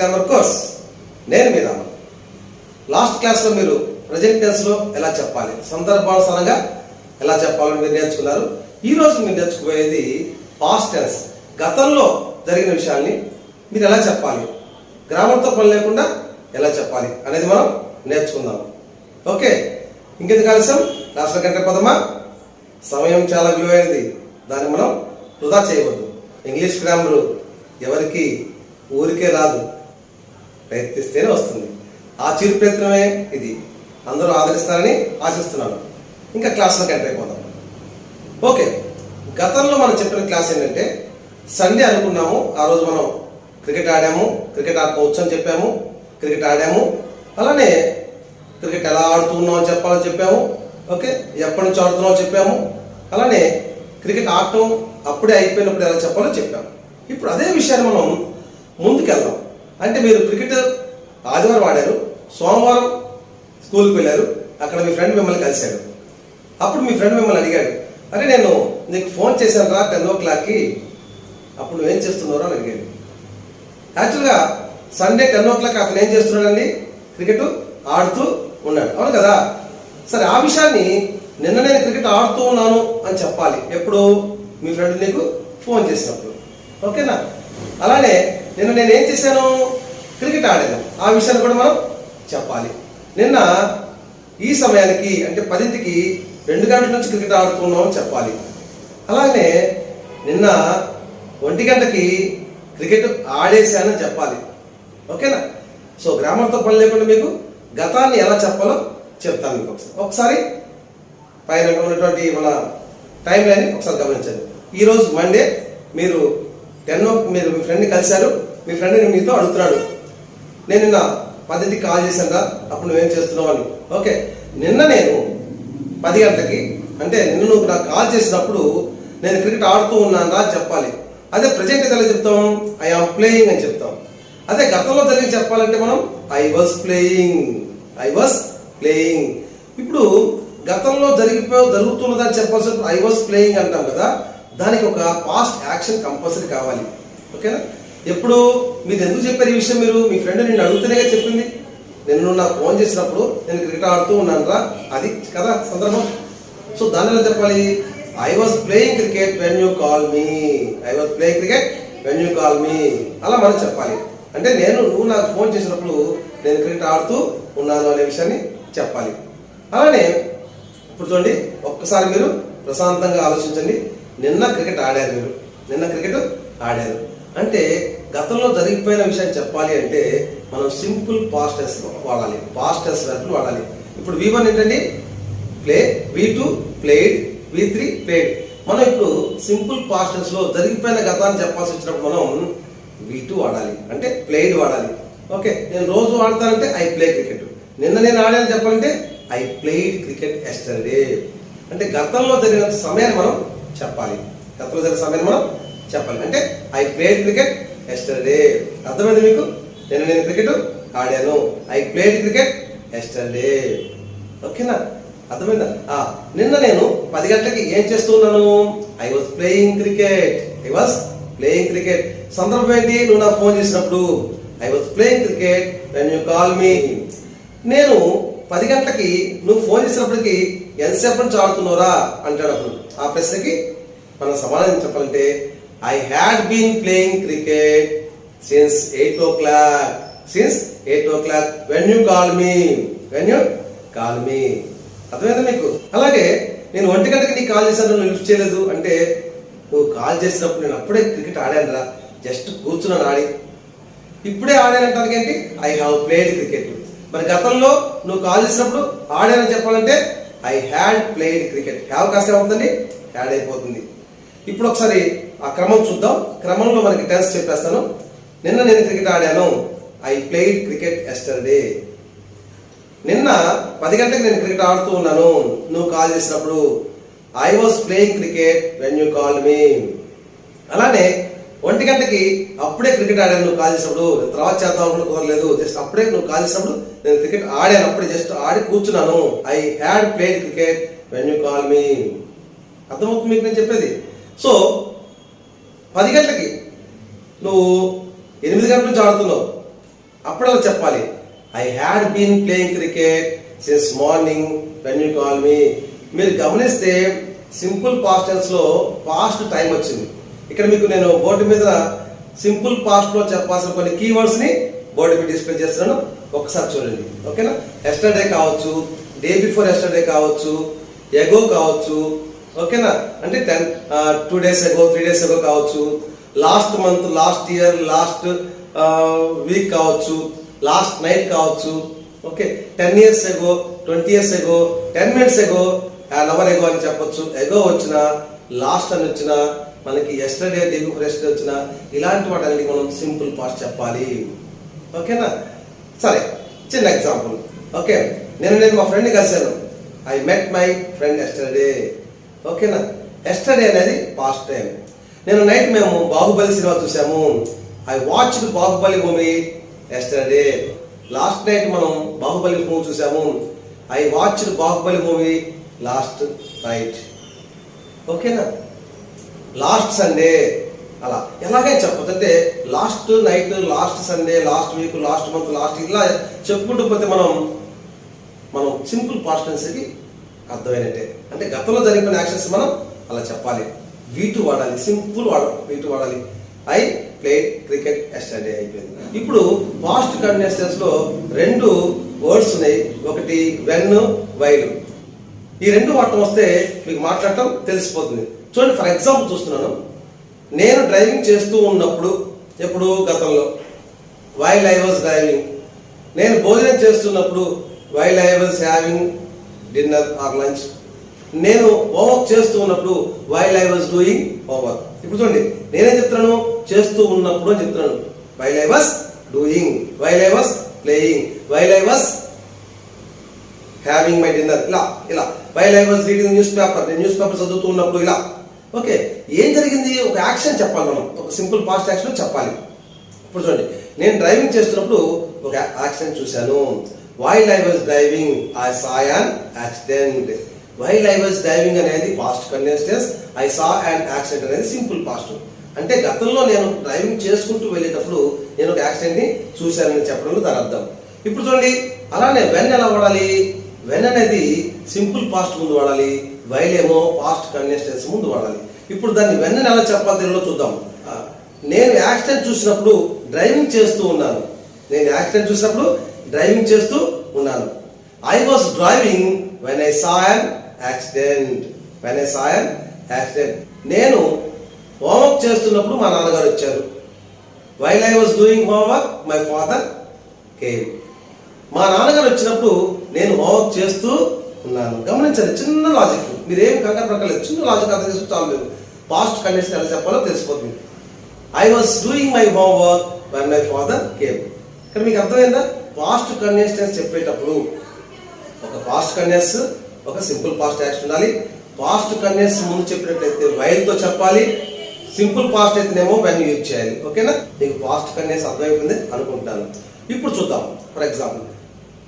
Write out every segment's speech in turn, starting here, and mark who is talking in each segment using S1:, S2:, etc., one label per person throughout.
S1: Grammar course నేను మీ Rama last క్లాస్లో మీరు ప్రజెంట్ టెన్స్లో ఎలా చెప్పాలి? సందర్భానుసారంగా ఎలా చెప్పాలని మీరు నేర్చుకున్నారు? ఈ రోజు మీరు నేర్చుకుపోయేది పాస్ట్ టెన్స్ గతంలో జరిగిన విషయాల్ని మీరు ఎలా చెప్పాలి? గ్రామర్తో పని లేకుండా ఎలా చెప్పాలి అనేది మనం నేర్చుకుందాం. ఓకే? ఇంకెందుకు ఆలస్యం? రాష్ట్ర కంటే పదమా సమయం చాలా విలువైనది. దాన్ని మనం వృధా చేయవద్దు. ఇంగ్లీష్ గ్రామరు ఎవరికి ఊరికే రాదు. ప్రయత్నిస్తేనే వస్తుంది. ఆ చిరు ప్రయత్నమే ఇది. అందరూ ఆదరిస్తారని ఆశిస్తున్నాను. ఇంకా క్లాస్లోకి ఎంటర్ అయిపోదాం ఓకే. గతంలో మనం చెప్పిన క్లాస్ ఏంటంటే సండే అనుకున్నాము ఆ రోజు మనం క్రికెట్ ఆడాము క్రికెట్ ఆడుకోవచ్చు అని చెప్పాము క్రికెట్ ఆడాము. అలానే క్రికెట్ ఎలా ఆడుతున్నామో చెప్పాలని చెప్పాము. ఓకే. ఎప్పటి నుంచి ఆడుతున్నామో చెప్పాము. అలానే క్రికెట్ ఆడటం అప్పుడే అయిపోయినప్పుడు ఎలా చెప్పాలో చెప్పాము ఇప్పుడు అదే విషయాన్ని మనం ముందుకెళ్దాం. అంటే మీరు క్రికెట్ ఆదివారం ఆడారు సోమవారం స్కూల్కి వెళ్ళారు అక్కడ మీ ఫ్రెండ్ మిమ్మల్ని కలిశాడు. అప్పుడు మీ ఫ్రెండ్ మిమ్మల్ని అడిగాడు అరే నేను నీకు ఫోన్ చేశాను రా టెన్ ఓ క్లాక్కి అప్పుడు నువ్వేం చేస్తున్నారో అని అడిగాడు. యాక్చువల్గా సండే టెన్ ఓ క్లాక్ అతను ఏం చేస్తున్నాడండి? క్రికెట్ ఆడుతూ ఉన్నాడు. అవును కదా? సరే ఆ విషయాన్ని నిన్న నేను క్రికెట్ ఆడుతూ ఉన్నాను అని చెప్పాలి. ఎప్పుడు? మీ ఫ్రెండ్ నీకు ఫోన్ చేసినప్పుడు. ఓకేనా? అలానే నిన్న నేను ఏం చేశాను? క్రికెట్ ఆడాను. ఆ విషయాన్ని కూడా మనం చెప్పాలి. నిన్న ఈ సమయానికి అంటే పదింటికి రెండు గంటల నుంచి క్రికెట్ ఆడుతున్నాం అని చెప్పాలి. అలానే నిన్న ఒంటి గంటకి క్రికెట్ ఆడేశానని చెప్పాలి. ఓకేనా? సో గ్రామర్తో పని లేకుండా మీకు గతాన్ని ఎలా చెప్పాలో చెప్తాను మీకు ఒకసారి. ఒకసారి పైన ఉన్నటువంటి మన టైం లైన్ ఒకసారి గమనించండి. ఈరోజు మండే మీరు టెన్ మీరు మీ ఫ్రెండ్ని కలిశారు మీ ఫ్రెండ్ మీతో అడుగుతున్నాడు. నేను నిన్న పదింటికి కాల్ చేశాను కదా అప్పుడు నువ్వేం చేస్తున్నావు అని. ఓకే నిన్న నేను పది గంటలకి అంటే నిన్న నువ్వు నాకు కాల్ చేసినప్పుడు నేను క్రికెట్ ఆడుతూ ఉన్నాను చెప్పాలి. అదే ప్రజెంట్ ఎలా చెప్తాం? ఐ ఆమ్ ప్లేయింగ్ అని చెప్తాం. అదే గతంలో జరిగి చెప్పాలంటే మనం I was playing I was playing ఇప్పుడు గతంలో జరిగిపో జరుగుతున్నదని చెప్పాల్సిన ఐ వాజ్ ప్లేయింగ్ అంటాం కదా దానికి ఒక పాస్ట్ యాక్షన్ కంపల్సరీ కావాలి. ఓకేనా ఎప్పుడు మీరు ఎందుకు చెప్పారు ఈ విషయం మీరు? మీ ఫ్రెండ్ నిన్ను అడుగుతూనే చెప్పింది. నేను నాకు ఫోన్ చేసినప్పుడు నేను క్రికెట్ ఆడుతూ ఉన్నాను రా అది కదా సందర్భం? సో దాని ఎలా చెప్పాలి? I was playing cricket when you call me I was playing cricket when you call me అలా మనం చెప్పాలి. అంటే నేను నువ్వు నాకు ఫోన్ చేసినప్పుడు నేను క్రికెట్ ఆడుతూ ఉన్నాను అనే విషయాన్ని చెప్పాలి. అలానే ఇప్పుడు చూడండి ఒక్కసారి మీరు ప్రశాంతంగా ఆలోచించండి. నిన్న క్రికెట్ ఆడారు మీరు. నిన్న క్రికెట్ ఆడారు. అంటే గతంలో జరిగిపోయిన విషయం చెప్పాలి అంటే మనం సింపుల్ పాస్ట్ వాడాలి. పాస్ట్ టెస్ వెర్బులు వాడాలి. ఇప్పుడు వి వన్ ఏంటండి? Play V two played V three played మనం ఇప్పుడు సింపుల్ పాస్ట్ జరిగిపోయిన గతాన్ని చెప్పాల్సి వచ్చినప్పుడు మనం వి టూ వాడాలి. అంటే ప్లేడ్ వాడాలి. ఓకే నేను రోజు ఆడతానంటే ఐ ప్లే క్రికెట్ నిన్న నేను ఆడాను చెప్పాలంటే ఐ ప్లేడ్ క్రికెట్ ఎస్టర్డే అంటే గతంలో జరిగిన సమయాన్ని మనం చెప్పాలి. గతంలో జరిగిన సమయాన్ని మనం చెప్పాలి. అంటే ఐ ప్లేడ్ క్రికెట్ ఎస్టర్డే అర్థమైంది మీకు? నేను నేను క్రికెట్ ఆడాను. ఐ ప్లేడ్ క్రికెట్ ఎస్టర్డే ఓకేనా? అర్థమైందా? నిన్న నేను పది గంటలకి ఏం చేస్తూ ఉన్నాను? I was playing cricket I was playing cricket సందర్భం ఏంటి? నువ్వు నాకు ఫోన్ చేసినప్పుడు I was playing cricket when you call me నేను పది గంటలకి నువ్వు ఫోన్ చేసినప్పటికి ఎంతసేపు నుంచి ఆడుతున్నారా అంటాడు అప్పుడు. ఆ ప్రశ్నకి మనం సమాధానం చెప్పాలంటే I had been playing cricket since eight o'clock since eight o'clock when you call me when you call me అర్థమైందా మీకు? అలాగే నేను ఒంటి గంటకి నీకు కాల్ చేశాను నువ్వు లిఫ్ట్ చేయలేదు అంటే నువ్వు కాల్ చేసినప్పుడు నేను అప్పుడే క్రికెట్ ఆడాను రా జస్ట్ కూర్చున్నాను ఆడి. ఇప్పుడే ఆడానంటానికి ఏంటి? ఐ హావ్ ప్లేడ్ క్రికెట్ మరి గతంలో నువ్వు కాల్ చేసినప్పుడు ఆడానని చెప్పాలంటే I had played cricket have కాస్త ఏమవుతుంది? హ్యాడ్ అయిపోతుంది. ఇప్పుడు ఒకసారి ఆ క్రమం చూద్దాం. క్రమంలో మనకి టెన్స్ చెప్పేస్తాను. నిన్న నేను క్రికెట్ ఆడాను. ఐ ప్లేడ్ క్రికెట్ ఎస్టర్డే నిన్న పది గంటలకు నేను క్రికెట్ ఆడుతూ ఉన్నాను. నువ్వు కాల్ చేసినప్పుడు I was playing cricket when you call me అలానే ఒంటి గంటకి అప్పుడే క్రికెట్ ఆడాను. నువ్వు కాల్ చేసినప్పుడు తర్వాత చేద్దాం అనుకున్న కుదరలేదు. జస్ట్ అప్పుడే నువ్వు కాల్ చేసినప్పుడు నేను క్రికెట్ ఆడాను. అప్పుడే జస్ట్ ఆడి కూర్చున్నాను. I had played cricket when you call me అర్థమవుతుంది మీకు నేను చెప్పేది? సో పది గంటలకి నువ్వు ఎనిమిది గంటల నుంచి ఆడుతున్నావు. అప్పుడు అలా చెప్పాలి. I had been playing cricket since morning when you call me మీరు గమనిస్తే సింపుల్ పాస్టెన్స్లో పాస్ట్ టైం వచ్చింది. ఇక్కడ మీకు నేను బోర్డు మీద సింపుల్ పాస్ట్లో చెప్పాల్సిన కొన్ని కీవర్డ్స్ని బోర్డు మీద డిస్ప్లే చేస్తున్నాను. ఒకసారి చూడండి. ఓకేనా? ఎస్టర్డే కావచ్చు డే బిఫోర్ ఎస్టర్డే కావచ్చు ఎగో కావచ్చు ఓకేనా? అంటే ten two days ago three days ago కావచ్చు last month last year last week కావచ్చు లాస్ట్ నైట్ కావచ్చు okay? Ten years ago twenty years ago ten minutes ago an hour ago అని చెప్పొచ్చు. ఎగో వచ్చిన లాస్ట్ అని వచ్చిన మనకి ఎస్టర్డే డే బిఫోర్ వచ్చిన ఇలాంటి వాటిని మనం సింపుల్ పాస్ట్ చెప్పాలి. ఓకేనా సరే చిన్న ఎగ్జాంపుల్ ఓకే నేను నేను మా ఫ్రెండ్ కలిశాను. I met my friend yesterday ఓకేనా ఎస్టర్డే అనేది పాస్ట్ టైం నేను నైట్ మేము బాహుబలి సినిమా చూసాము. I watch Baahubali movie yesterday last night మనం బాహుబలి మూవీ చూసాము. I watch Baahubali movie last night ఓకేనా లాస్ట్ సండే అలా. ఎలాగే చెప్పదు అంటే last night last Sunday last week last month last ఇలా చెప్పుకుంటూ పోతే మనం మనం సింపుల్ పాస్టెన్స్కి అర్థమైనట్టే. అంటే గతంలో జరిగిన యాక్షన్స్ మనం అలా చెప్పాలి. వీటు వాడాలి. సింపుల్ వాడ వీటు వాడాలి. ఐ ప్లే క్రికెట్ ఎస్టర్డే అయిపోయింది. ఇప్పుడు పాస్ట్ కంటిన్యూస్ రెండు వర్డ్స్ ఉన్నాయి. ఒకటి వెన్ వైల్. ఈ రెండు వాడటం వస్తే మీకు మాట్లాడటం తెలిసిపోతుంది. చూడండి ఫర్ ఎగ్జాంపుల్ చూస్తున్నాను. నేను డ్రైవింగ్ చేస్తూ ఉన్నప్పుడు ఎప్పుడు గతంలో వైల్ ఐ వాజ్ డ్రైవింగ్ నేను భోజనం చేస్తున్నప్పుడు while I was having dinner or lunch నేను హోంవర్క్ చేస్తూ ఉన్నప్పుడు while I was doing homework ఇప్పుడు చూడండి నేనేం చెప్తున్నాను? చేస్తూ ఉన్నప్పుడు అని చెప్తున్నాను. While I was doing while I was playing while I was having my dinner ఇలా ఇలా. While I was reading newspaper నేను న్యూస్ పేపర్ చదువుతూ ఉన్నప్పుడు ఇలా. ఓకే ఏం జరిగింది? ఒక యాక్షన్ చెప్పాలి మనం. ఒక సింపుల్ పాస్ట్ యాక్షన్ చెప్పాలి. ఇప్పుడు చూడండి నేను డ్రైవింగ్ చేస్తున్నప్పుడు ఒక యాక్సిడెంట్ చూశాను. While I was driving I saw an accident while I was driving అనేది past continuous I saw and accident అనేది సింపుల్ పాస్ట్ అంటే గతంలో నేను డ్రైవింగ్ చేసుకుంటూ వెళ్ళేటప్పుడు నేను ఒక యాక్సిడెంట్ని చూశానని చెప్పడంలో దాని అర్థం. ఇప్పుడు చూడండి అలానే వెన్ ఎలా వాడాలి? వెన్ అనేది సింపుల్ పాస్ట్ ముందు వాడాలి. వైల్ ఏమో పాస్ట్ కంటిన్యూస్ ముందు వాడాలి ఇప్పుడు దాన్ని వెన్ ఎలా చెప్పాలి తెలుగులో చూద్దాం నేను యాక్సిడెంట్ చూసినప్పుడు డ్రైవింగ్ చేస్తూ ఉన్నాను. నేను యాక్సిడెంట్ చూసినప్పుడు డ్రైవింగ్ చేస్తూ ఉన్నాను. I was driving when I saw an accident when I saw an accident నేను హోంవర్క్ చేస్తున్నప్పుడు మా నాన్నగారు వచ్చారు. While I was doing homework my father came మా నాన్నగారు వచ్చినప్పుడు నేను హోంవర్క్ చేస్తూ ఉన్నాను. గమనించండి చిన్న లాజిక్ మీరు ఏం కంగారు పడకలేదు చిన్న లాజిక్ అర్థం చేసుకుంటే చాలు మీరు. పాస్ట్ కండిషన్ ఎలా చెప్పాలో తెలిసిపోతుంది. I was doing my homework by my father came ఇక్కడ మీకు అర్థమైందా? పాస్ట్ కండిషన్స్ చెప్పేటప్పుడు ఒక పాస్ట్ కండిషన్స్ ఒక సింపుల్ పాస్ట్ యాక్షన్ ఉండాలి. పాస్ట్ కండిషన్స్ ముందు చెప్పినట్లయితే వైల్తో చెప్పాలి. సింపుల్ పాస్ట్ అయితేనేమో వెన్ యూజ్ చేయాలి. ఓకేనా? మీకు పాస్ట్ కండిషన్స్ అర్థమైపోయింది అనుకుంటాను. ఇప్పుడు చూద్దాం. ఫర్ ఎగ్జాంపుల్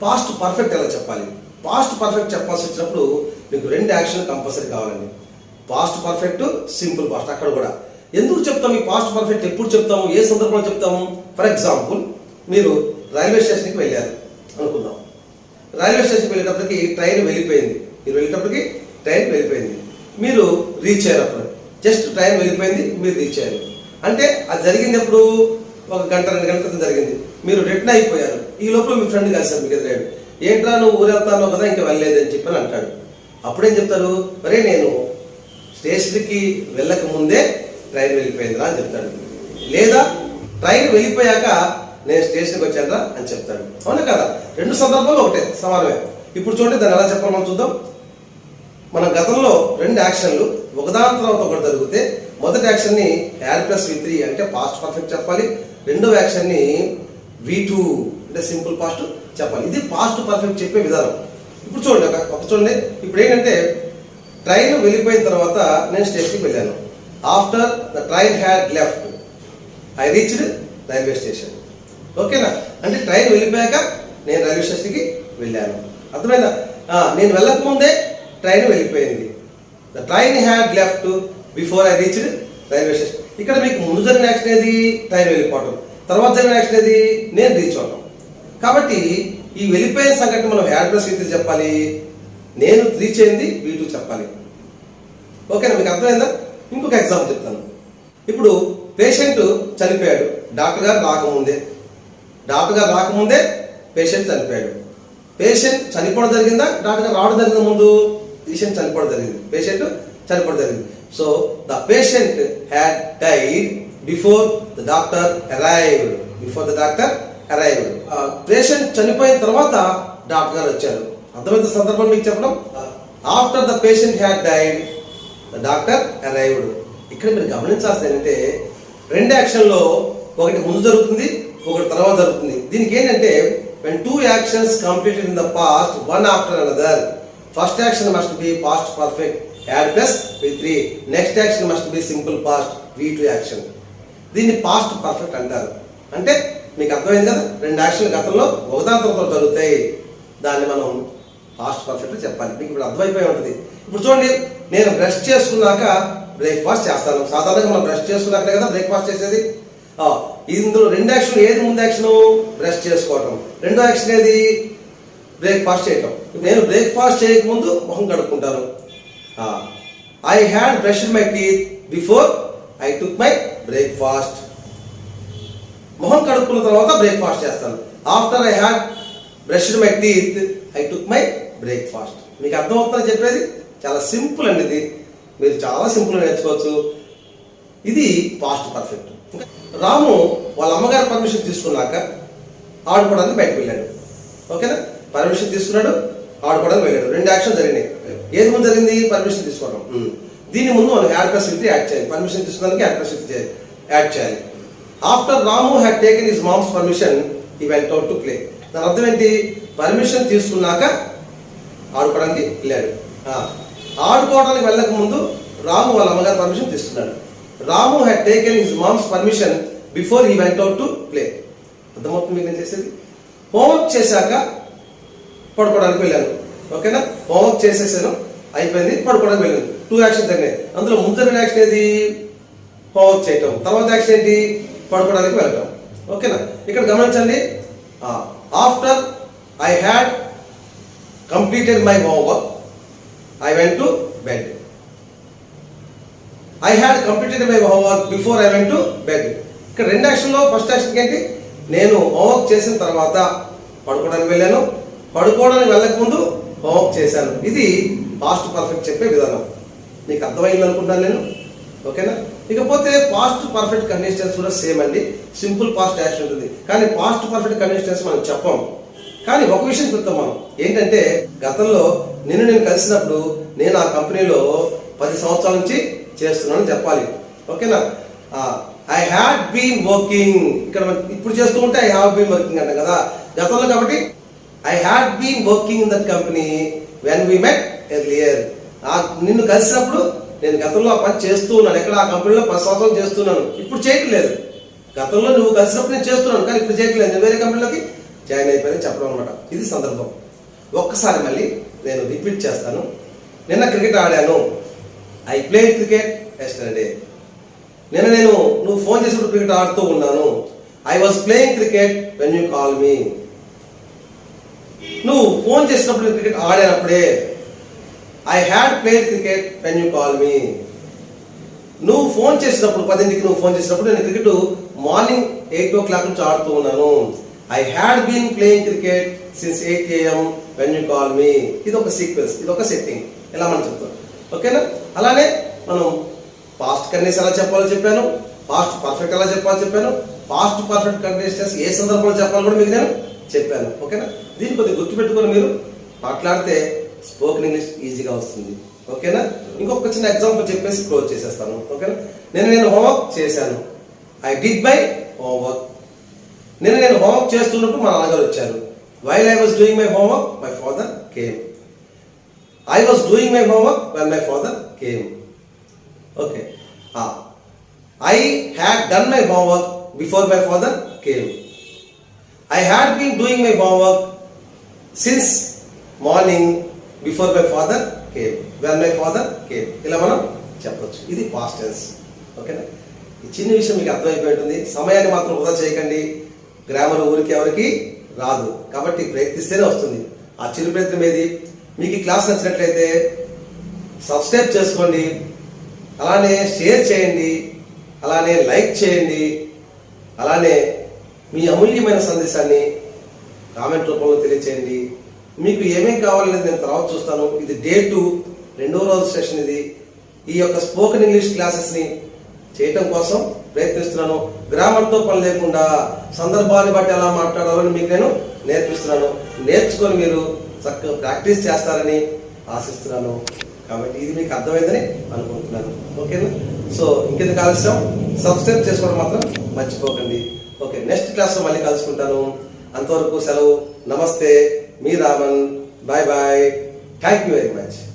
S1: పాస్ట్ పర్ఫెక్ట్ ఎలా చెప్పాలి? పాస్ట్ పర్ఫెక్ట్ చెప్పాల్సి వచ్చినప్పుడు మీకు రెండు యాక్షన్ కంపల్సరీ కావాలండి. పాస్ట్ పర్ఫెక్ట్ సింపుల్ పాస్ట్ అక్కడ కూడా. ఎందుకు చెప్తాము ఈ పాస్ట్ పర్ఫెక్ట్? ఎప్పుడు చెప్తాము? ఏ సందర్భంలో చెప్తాము? ఫర్ ఎగ్జాంపుల్ మీరు రైల్వే స్టేషన్కి వెళ్ళారు అనుకుందాం. రైల్వే స్టేషన్కి వెళ్ళేటప్పటికి ట్రైన్ వెళ్ళిపోయింది. మీరు వెళ్ళేటప్పటికి ట్రైన్ వెళ్ళిపోయింది. మీరు రీచ్ అయ్యారు అప్పుడు జస్ట్ ట్రైన్ వెళ్ళిపోయింది మీరు రీచ్ అయ్యారు. అంటే అది జరిగింది ఎప్పుడు? ఒక గంట రెండు గంటల క్రితం జరిగింది. మీరు రిటర్న్ అయిపోయారు. ఈ లోపల మీ ఫ్రెండ్ కలిసారు మీకు ఎదురయ్యాడు ఏంట్రా నువ్వు ఊరెళ్తానో కదా ఇంకా వెళ్ళలేదని చెప్పి అని అంటాడు. అప్పుడేం చెప్తారు? మరే నేను స్టేషన్కి వెళ్ళక ముందే ట్రైన్ వెళ్ళిపోయిందిరా అని చెప్తాడు. లేదా ట్రైన్ వెళ్ళిపోయాక నేను స్టేషన్కి వచ్చానరా అని చెప్తాడు. అవునా కదా? రెండు సందర్భాలు ఒకటే సమానమే. ఇప్పుడు చూడండి దాన్ని ఎలా చెప్పాలి మనం చూద్దాం. మన గతంలో రెండు యాక్షన్లు ఒకదాని తర్వాత ఒకటి జరిగితే మొదటి యాక్షన్ని యాడ్ ప్లస్ వి త్రీ అంటే పాస్ట్ పర్ఫెక్ట్ చెప్పాలి. రెండవ యాక్షన్ని వి టూ అంటే సింపుల్ పాస్ట్ చెప్పాలి. ఇది పాస్ట్ పర్ఫెక్ట్ చెప్పే విధానం. ఇప్పుడు చూడండి ఒక ఒక చూడండి. ఇప్పుడు ఏంటంటే ట్రైన్ వెళ్ళిపోయిన తర్వాత నేను స్టేషన్కి వెళ్ళాను. After the train had left I reached railway station. ఓకేనా? అంటే ట్రైన్ వెళ్ళిపోయాక నేను రైల్వే స్టేషన్కి వెళ్ళాను. అర్థమైందా? నేను వెళ్ళకముందే ట్రైన్ వెళ్ళిపోయింది. The train had left before I reached railway station. ఇక్కడ మీకు ముందు జరిగిన యాక్షన్ ఏది? ట్రైన్ వెళ్ళిపోవడం తర్వాత జరిగిన యాక్షన్ ఏది? నేను రీచ్ అవడం కాబట్టి ఈ వెళ్ళిపోయిన సంఘటన మనం యాడ్రస్ ప్లస్ చెప్పాలి? నేను త్రీ చేయింది వీ చెప్పాలి. ఓకేనా మీకు అర్థమైందా? ఇంకొక ఎగ్జాంపుల్ చెప్తాను. ఇప్పుడు పేషెంట్ చనిపోయాడు. డాక్టర్ గారు రాకముందే. డాక్టర్ గారు రాకముందే పేషెంట్ చనిపోయాడు. పేషెంట్ చనిపోవడం జరిగిందా? డాక్టర్ గారు రావడం జరిగిన ముందు? పేషెంట్ చనిపోవడం జరిగింది. పేషెంట్ చనిపోవడం జరిగింది. So the patient had died before the doctor arrived before the doctor arrived. Patient చనిపోయిన తర్వాత డాక్టర్ గారు వచ్చారు. అర్థమైంది సందర్భం మీకు చెప్పడం? After the patient had died the doctor arrived. ఇక్కడ మీరు గమనించాల్సింది ఏంటంటే రెండు యాక్షన్లో ఒకటి ముందు జరుగుతుంది ఒకటి తర్వాత జరుగుతుంది. దీనికి ఏంటంటే when two actions completed in the past one after another first action must be past perfect add plus v3 next action must be simple past v2 action. దీన్ని పాస్ట్ పర్ఫెక్ట్ అంటారు. అంటే మీకు అర్థమైంది కదా? రెండు యాక్షన్ గతంలో ఒకదాని తర్వాత జరుగుతాయి. దాన్ని మనం ఫాస్ట్ పర్ఫెక్ట్ చెప్పాలి. మీకు ఇప్పుడు అర్థమైపోయి ఉంటుంది. ఇప్పుడు చూడండి నేను బ్రష్ చేసుకున్నాక బ్రేక్ఫాస్ట్ చేస్తాను. సాధారణంగా మనం బ్రష్ చేసుకున్నాకనే కదా బ్రేక్ఫాస్ట్ చేసేది? ఇందులో రెండు యాక్షన్ ఏది? ముందు యాక్షన్ బ్రష్ చేసుకోవటం. రెండో యాక్షన్ ఏది? బ్రేక్ఫాస్ట్ చేయటం. నేను బ్రేక్ఫాస్ట్ చేయకముందు ముఖం కడుక్కుంటాను. I had brush my teeth before I took my breakfast మొహం కడుక్కున్న తర్వాత బ్రేక్ఫాస్ట్ చేస్తాను. After I had brushed my teeth I took my breakfast మీకు అర్థమవుతుందని చెప్పేది? చాలా సింపుల్ అండి ఇది. మీరు చాలా సింపుల్ నేర్చుకోవచ్చు. ఇది పాస్ట్ పర్ఫెక్ట్ రాము వాళ్ళ అమ్మగారి పర్మిషన్ తీసుకున్నాక ఆడుకోవడానికి బయటకు వెళ్ళాడు. ఓకేనా పర్మిషన్ తీసుకున్నాడు ఆడుకోవడానికి వెళ్ళాడు. రెండు యాక్షన్ జరిగినాయి. ఏది ముందు జరిగింది? పర్మిషన్ తీసుకోవడం దీని ముందు మనం యాడ్ ప్లస్ యాడ్ చేయాలి. పర్మిషన్ తీసుకోవడానికి యాడ్ ప్లస్ యాడ్ చేయాలి. After Ramu had taken his mom's permission he went out to play దాని అర్థం ఏంటి? పర్మిషన్ తీసుకున్నాక ఆడుకోవడానికి వెళ్ళాడు. ఆడుకోవడానికి వెళ్ళక ముందు రాము వాళ్ళ అమ్మగారు పర్మిషన్ తీసుకున్నాడు. Ramu had taken his mom's permission before he went out to play అర్థమవుతుంది మీకు నేను చేసేది? హోంవర్క్ చేశాక పడుకోవడానికి వెళ్ళాను ఓకేనా? హోంవర్క్ చేసేసాను అయిపోయింది పడుకోవడానికి వెళ్ళాను టూ యాక్షన్ జరిగినాయి. అందులో ముందు యాక్షన్ ఏది? హోంవర్క్ చేయటం. తర్వాత యాక్షన్ ఏంటి? పడుకోవడానికి వెళ్తాం. ఓకేనా? ఇక్కడ గమనించండి. After I had completed my homework I went to bed I had completed my homework before I went to bed ఇక్కడ రెండు యాక్షన్లో ఫస్ట్ యాక్షన్ ఏంటి? నేను హోంవర్క్ చేసిన తర్వాత పడుకోవడానికి వెళ్ళాను. పడుకోవడానికి వెళ్ళక ముందు హోంవర్క్ చేశాను. ఇది పాస్ట్ పర్ఫెక్ట్ చెప్పే విధానం. నీకు అర్థమైంది అనుకుంటాను నేను. ఓకేనా? ఇకపోతే పాస్ట్ పర్ఫెక్ట్ కండిషన్స్ కూడా సేమ్ అండి. సింపుల్ పాస్ట్ యాక్షన్ ఉంటుంది. కానీ పాస్ట్ పర్ఫెక్ట్ కండిషన్స్ మనం చెప్పం. కానీ ఒక విషయం చెప్తాం మనం. ఏంటంటే గతంలో నిన్ను నేను కలిసినప్పుడు నేను ఆ కంపెనీలో పది సంవత్సరాల నుంచి చేస్తున్నానని చెప్పాలి. ఓకేనా? ఐ హ్యాడ్ బీన్ వర్కింగ్ ఇక్కడ ఇప్పుడు చేస్తూ ఉంటే ఐ హ్యావ్ బీన్ వర్కింగ్ అంట కదా. గతంలో కాబట్టి I had been working in that company when we met earlier నిన్ను కలిసినప్పుడు నేను గతంలో ఆ పని చేస్తూ ఉన్నాను. ఎక్కడ ఆ కంపెనీలో పది సంవత్సరాలు చేస్తున్నాను. ఇప్పుడు చేయట్లేదు. గతంలో నువ్వు కలిసినప్పుడు నేను చేస్తున్నాను కానీ ఇప్పుడు చేయట్లేదు. నేను వేరే కంపెనీలోకి జాయిన్ అయిపోయింది చెప్పడం అనమాట ఇది సందర్భం. ఒక్కసారి మళ్ళీ నేను రిపీట్ చేస్తాను. నిన్న క్రికెట్ ఆడాను. ఐ ప్లే క్రికెట్ ఎస్టర్డే నిన్న నేను నువ్వు ఫోన్ చేసినప్పుడు క్రికెట్ ఆడుతూ ఉన్నాను. I was playing cricket when you call me నువ్వు ఫోన్ చేసినప్పుడు cricket ఆడానప్పుడే I had played cricket when you call me నువ్వు ఫోన్ చేసినప్పుడు పదింటికి నువ్వు ఫోన్ చేసినప్పుడు నేను cricket morning eight o'clock నుంచి ఆడుతూ ఉన్నాను. I had been playing cricket since eight AM when you call me ఇది ఒక సీక్వెన్స్ ఇది ఒక సెట్టింగ్ ఎలా మనం చెప్తాం? ఓకేనా? అలానే మనం పాస్ట్ కండిషన్ ఎలా చెప్పాలో చెప్పాను. పాస్ట్ పర్ఫెక్ట్ ఎలా చెప్పాలో చెప్పాను. పాస్ట్ పర్ఫెక్ట్ కండిషన్స్ ఏ సందర్భంలో చెప్పాలో కూడా మీకు నేను చెప్పాను. ఓకేనా? దీన్ని కొద్దిగా గుర్తుపెట్టుకొని మీరు మాట్లాడితే స్పోకెన్ ఇంగ్లీష్ ఈజీగా వస్తుంది. ఓకేనా ఇంకొక చిన్న ఎగ్జాంపుల్ చెప్పేసి క్లోజ్ చేసేస్తాను. ఓకేనా నేను నేను హోంవర్క్ చేశాను. ఐ డిడ్ మై హోంవర్క్ నేను నేను హోంవర్క్ చేస్తున్నప్పుడు మా నాన్నగారు వచ్చారు. While I was doing my homework my father came I was doing my homework well my father came okay I had done my homework before my father came I had been doing my homework since morning before my father came when my father came ఇలా మనం చెప్పొచ్చు. ఇది past tense ఓకేనా ఈ చిన్న విషయం మీకు అర్థమైపోయి ఉంటుంది సమయాన్ని మాత్రం వృధా చేయకండి. గ్రామర్ ఊరికి ఎవరికి రాదు. కాబట్టి ప్రయత్నిస్తేనే వస్తుంది. ఆ చిరు ప్రయత్నం ఏది? మీకు ఈ క్లాస్ నచ్చినట్లయితే సబ్స్క్రైబ్ చేసుకోండి. అలానే షేర్ చేయండి. అలానే లైక్ చేయండి. అలానే మీ అమూల్యమైన సందేశాన్ని కామెంట్ రూపంలో తెలియచేయండి. మీకు ఏమేమి కావాలనేది నేను తర్వాత చూస్తాను. ఇది డే టూ రెండో రోజు సెషన్ ఇది. ఈ యొక్క స్పోకెన్ ఇంగ్లీష్ క్లాసెస్ని చేయటం కోసం ప్రయత్నిస్తున్నాను. గ్రామర్తో పని లేకుండా సందర్భాన్ని బట్టి ఎలా మాట్లాడాలని మీకు నేను నేర్పిస్తున్నాను. నేర్చుకొని మీరు చక్కగా ప్రాక్టీస్ చేస్తారని ఆశిస్తున్నాను. కాబట్టి ఇది మీకు అర్థమైందని అనుకుంటున్నాను. ఓకేనా సో ఇంకెందుకు ఆలస్యం? సబ్స్క్రైబ్ చేసుకోవడం మాత్రం మర్చిపోకండి. ఓకే నెక్స్ట్ క్లాస్లో మళ్ళీ కలుసుకుంటాను. అంతవరకు సెలవు. నమస్తే. me Raman. Bye bye. Thank you very much.